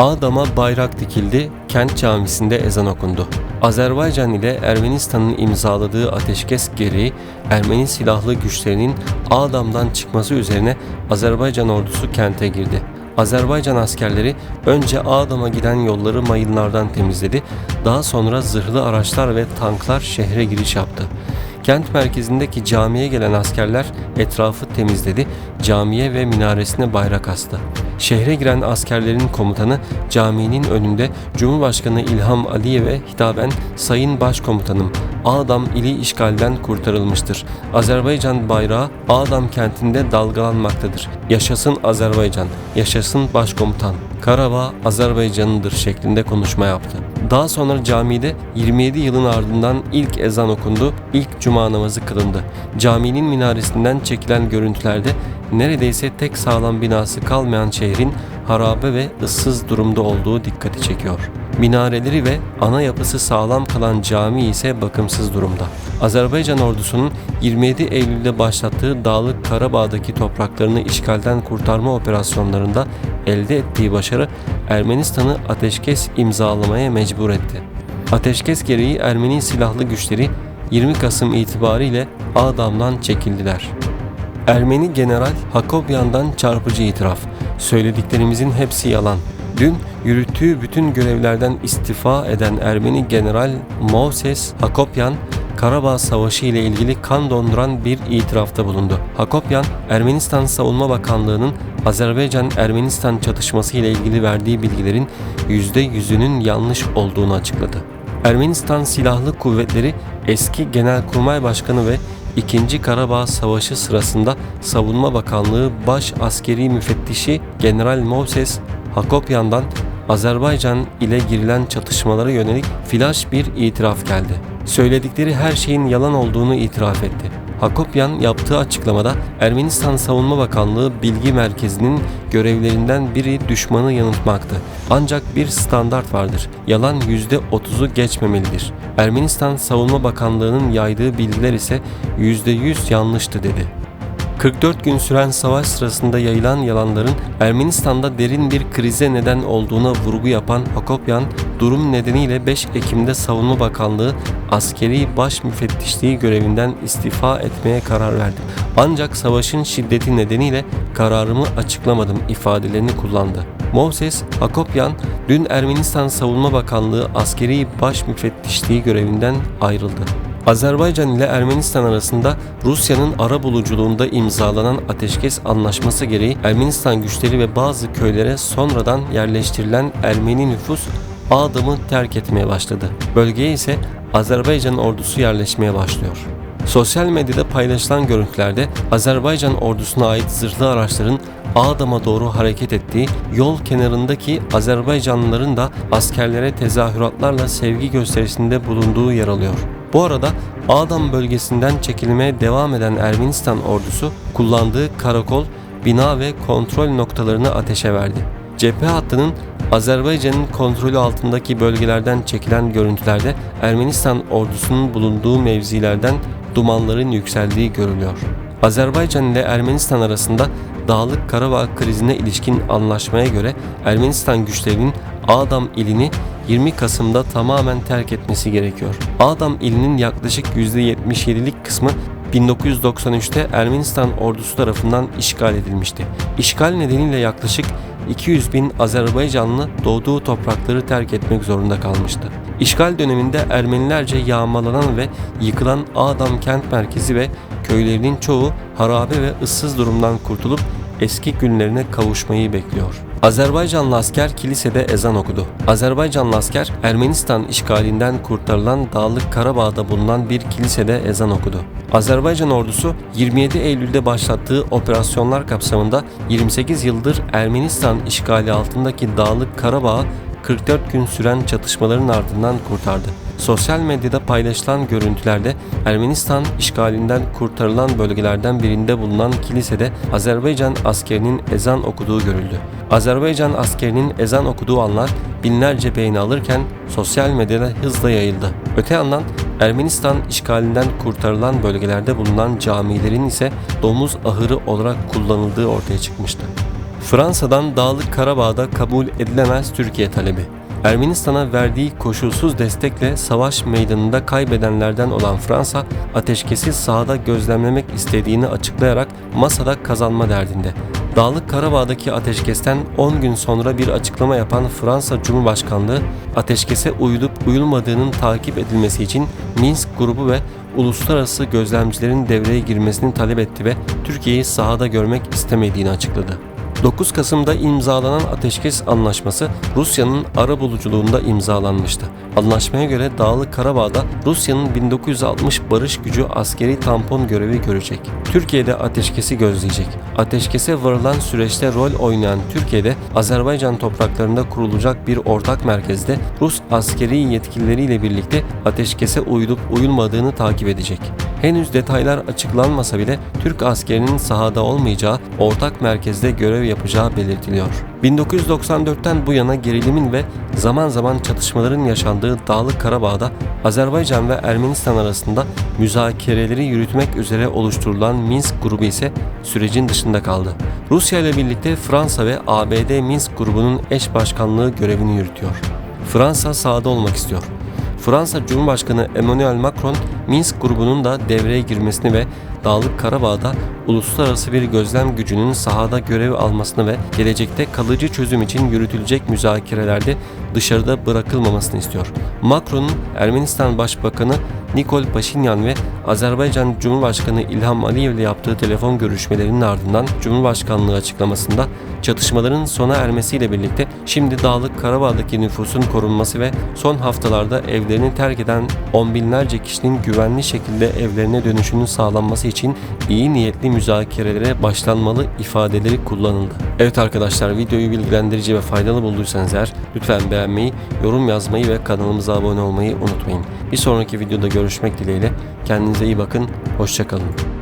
Ağdam'a bayrak dikildi, kent camisinde ezan okundu. Azerbaycan ile Ermenistan'ın imzaladığı ateşkes gereği Ermeni silahlı güçlerinin Ağdam'dan çıkması üzerine Azerbaycan ordusu kente girdi. Azerbaycan askerleri önce Ağdam'a giden yolları mayınlardan temizledi, daha sonra zırhlı araçlar ve tanklar şehre giriş yaptı. Kent merkezindeki camiye gelen askerler etrafı temizledi, camiye ve minaresine bayrak astı. Şehre giren askerlerin komutanı caminin önünde Cumhurbaşkanı İlham Aliyev'e hitaben Sayın Başkomutanım Ağdam ili işgalden kurtarılmıştır. Azerbaycan bayrağı Ağdam kentinde dalgalanmaktadır. Yaşasın Azerbaycan, yaşasın Başkomutan. Karabağ Azerbaycan'ındır şeklinde konuşma yaptı. Daha sonra camide 27 yılın ardından ilk ezan okundu, ilk cuma namazı kılındı. Caminin minaresinden çekilen görüntülerde neredeyse tek sağlam binası kalmayan şehrin harabe ve ıssız durumda olduğu dikkati çekiyor. Minareleri ve ana yapısı sağlam kalan cami ise bakımsız durumda. Azerbaycan ordusunun 27 Eylül'de başlattığı Dağlık Karabağ'daki topraklarını işgalden kurtarma operasyonlarında elde ettiği başarı Ermenistan'ı ateşkes imzalamaya mecbur etti. Ateşkes gereği Ermeni silahlı güçleri 20 Kasım itibariyle Ağdam'dan çekildiler. Ermeni General Hakobyan'dan çarpıcı itiraf. Söylediklerimizin hepsi yalan. Dün yürüttüğü bütün görevlerden istifa eden Ermeni General Moses Hakopyan, Karabağ Savaşı ile ilgili kan donduran bir itirafta bulundu. Hakopyan, Ermenistan Savunma Bakanlığı'nın Azerbaycan-Ermenistan çatışması ile ilgili verdiği bilgilerin %100'ünün yanlış olduğunu açıkladı. Ermenistan Silahlı Kuvvetleri eski Genelkurmay Başkanı ve 2. Karabağ Savaşı sırasında Savunma Bakanlığı Baş Askeri Müfettişi General Moses Hakopyan'dan Azerbaycan ile girilen çatışmalara yönelik flash bir itiraf geldi. Söyledikleri her şeyin yalan olduğunu itiraf etti. Hakopyan yaptığı açıklamada Ermenistan Savunma Bakanlığı Bilgi Merkezi'nin görevlerinden biri düşmanı yanıltmaktı. Ancak bir standart vardır. Yalan %30'u geçmemelidir. Ermenistan Savunma Bakanlığı'nın yaydığı bilgiler ise %100 yanlıştı dedi. 44 gün süren savaş sırasında yayılan yalanların Ermenistan'da derin bir krize neden olduğuna vurgu yapan Hakopyan, durum nedeniyle 5 Ekim'de Savunma Bakanlığı askeri baş müfettişliği görevinden istifa etmeye karar verdi. Ancak savaşın şiddeti nedeniyle kararımı açıklamadım ifadelerini kullandı. Moses Hakopyan dün Ermenistan Savunma Bakanlığı askeri baş müfettişliği görevinden ayrıldı. Azerbaycan ile Ermenistan arasında Rusya'nın ara buluculuğunda imzalanan ateşkes anlaşması gereği Ermenistan güçleri ve bazı köylere sonradan yerleştirilen Ermeni nüfus Ağdam'ı terk etmeye başladı. Bölgeye ise Azerbaycan ordusu yerleşmeye başlıyor. Sosyal medyada paylaşılan görüntülerde Azerbaycan ordusuna ait zırhlı araçların Ağdam'a doğru hareket ettiği yol kenarındaki Azerbaycanlıların da askerlere tezahüratlarla sevgi gösterisinde bulunduğu yer alıyor. Bu arada Ağdam bölgesinden çekilmeye devam eden Ermenistan ordusu kullandığı karakol, bina ve kontrol noktalarını ateşe verdi. Cephe hattının Azerbaycan'ın kontrolü altındaki bölgelerden çekilen görüntülerde Ermenistan ordusunun bulunduğu mevzilerden dumanların yükseldiği görülüyor. Azerbaycan ile Ermenistan arasında Dağlık Karabağ krizine ilişkin anlaşmaya göre Ermenistan güçlerinin Ağdam ilini 20 Kasım'da tamamen terk etmesi gerekiyor. Ağdam ilinin yaklaşık %77'lik kısmı 1993'te Ermenistan ordusu tarafından işgal edilmişti. İşgal nedeniyle yaklaşık 200 bin Azerbaycanlı doğduğu toprakları terk etmek zorunda kalmıştı. İşgal döneminde Ermenilerce yağmalanan ve yıkılan Ağdam kent merkezi ve köylerinin çoğu harabe ve ıssız durumdan kurtulup eski günlerine kavuşmayı bekliyor. Azerbaycanlı asker kilisede ezan okudu. Azerbaycanlı asker Ermenistan işgalinden kurtarılan Dağlık Karabağ'da bulunan bir kilisede ezan okudu. Azerbaycan ordusu 27 Eylül'de başlattığı operasyonlar kapsamında 28 yıldır Ermenistan işgali altındaki Dağlık Karabağ'ı 44 gün süren çatışmaların ardından kurtardı. Sosyal medyada paylaşılan görüntülerde Ermenistan işgalinden kurtarılan bölgelerden birinde bulunan kilisede Azerbaycan askerinin ezan okuduğu görüldü. Azerbaycan askerinin ezan okuduğu anlar binlerce beğeni alırken sosyal medyada hızla yayıldı. Öte yandan Ermenistan işgalinden kurtarılan bölgelerde bulunan camilerin ise domuz ahırı olarak kullanıldığı ortaya çıkmıştı. Fransa'dan Dağlık Karabağ'da kabul edilemez Türkiye talebi. Ermenistan'a verdiği koşulsuz destekle savaş meydanında kaybedenlerden olan Fransa, ateşkesi sahada gözlemlemek istediğini açıklayarak masada kazanma derdinde. Dağlık Karabağ'daki ateşkesten 10 gün sonra bir açıklama yapan Fransa Cumhurbaşkanlığı, ateşkese uyulup uyulmadığının takip edilmesi için Minsk grubu ve uluslararası gözlemcilerin devreye girmesini talep etti ve Türkiye'yi sahada görmek istemediğini açıkladı. 9 Kasım'da imzalanan ateşkes anlaşması Rusya'nın ara buluculuğunda imzalanmıştı. Anlaşmaya göre Dağlık Karabağ'da Rusya'nın 1960 barış gücü askeri tampon görevi görecek. Türkiye'de ateşkesi gözleyecek. Ateşkese varılan süreçte rol oynayan Türkiye'de Azerbaycan topraklarında kurulacak bir ortak merkezde Rus askeri yetkilileriyle birlikte ateşkese uyulup uyulmadığını takip edecek. Henüz detaylar açıklanmasa bile Türk askerinin sahada olmayacağı ortak merkezde görev yapacağı belirtiliyor. 1994'ten bu yana gerilimin ve zaman zaman çatışmaların yaşandığı Dağlık Karabağ'da Azerbaycan ve Ermenistan arasında müzakereleri yürütmek üzere oluşturulan Minsk grubu ise sürecin dışında kaldı. Rusya ile birlikte Fransa ve ABD Minsk grubunun eş başkanlığı görevini yürütüyor. Fransa sahada olmak istiyor. Fransa Cumhurbaşkanı Emmanuel Macron, Minsk grubunun da devreye girmesini ve Dağlık Karabağ'da uluslararası bir gözlem gücünün sahada görev almasını ve gelecekte kalıcı çözüm için yürütülecek müzakerelerde dışarıda bırakılmamasını istiyor. Macron'un Ermenistan Başbakanı Nikol Paşinyan ve Azerbaycan Cumhurbaşkanı İlham Aliyev ile yaptığı telefon görüşmelerinin ardından Cumhurbaşkanlığı açıklamasında çatışmaların sona ermesiyle birlikte şimdi Dağlık Karabağ'daki nüfusun korunması ve son haftalarda evlerini terk eden on binlerce kişinin güvenli şekilde evlerine dönüşünün sağlanması için iyi niyetli müzakerelere başlanmalı ifadeleri kullanıldı. Evet arkadaşlar videoyu bilgilendirici ve faydalı bulduysanız eğer lütfen beğenmeyi, yorum yazmayı ve kanalımıza abone olmayı unutmayın. Bir sonraki videoda görüşmek dileğiyle kendinize iyi bakın, hoşçakalın.